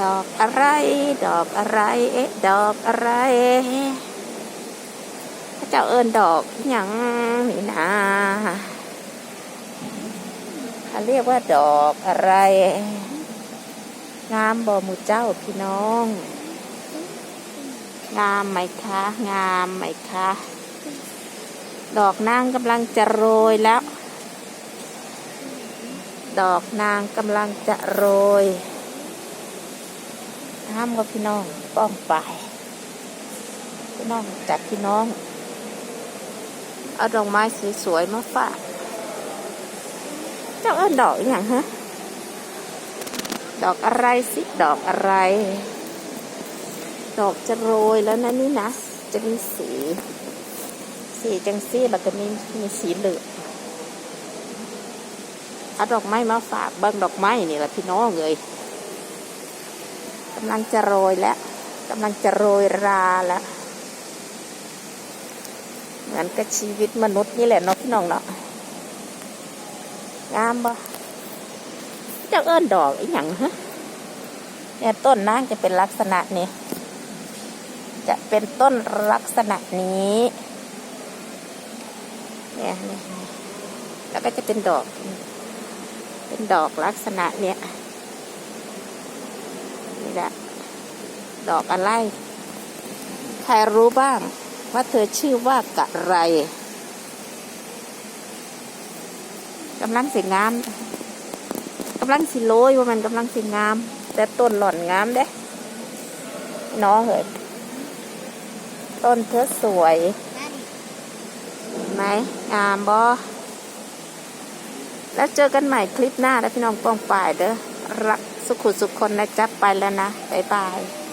ดอกอะไร ดอกอะไร เอ๊ะ ดอกอะไรพระเจ้าเอิญดอกหยังนี่นะเขาเรียกว่าดอกอะไร งามบ่หมูเจ้าพี่น้อง งามไหมคะ งามไหมคะ ดอกนางกำลังจะโรยแล้ว ดอกนางกำลังจะโรย น้ำกับพี่น้องป้องไปพี่น้องจากพี่น้อง เอาดอกไม้สวยๆมาฝากเจ้าเอิ้นดอกอย่างฮะดอกอะไรสิดอกอะไร ดอกจะโรยแล้วนะนี่นะจะมีสี สีจังสีแล้วก็มีมีสีเหลืองเอาดอกไม้มาฝากเบิ้งดอกไม้นี่แหละพี่น้องเลย กำลังจะโรยแล้วกำลังจะโรยราแล้วเหมือนกับชีวิตมนุษย์นี่แหละเนาะพี่น้องเนาะงามบ่จ้าเอิ้นดอกอีหยังฮะเนี่ยต้นนางจะเป็นลักษณะนี้ จะเป็นต้นลักษณะนี้เนี่ยแล้วก็จะเป็นดอก เป็นดอกลักษณะเนี้ย แหละ ดอกอะไร ใครรู้บ้าง ว่าเธอชื่อว่ากะไรกำลังสีงามกำลังสีโรยว่ามันกำลังสีงาม แต่ต้นหล่อนงามเด้ น้องเหยต้นเธอสวยไหมงามบอแล้วเจอกันใหม่คลิปหน้าแล้วพี่น้องป้องป่ายเด้อรัก สุขุสุขคนนะจ๊ะไปแล้วนะ บ๊ายบาย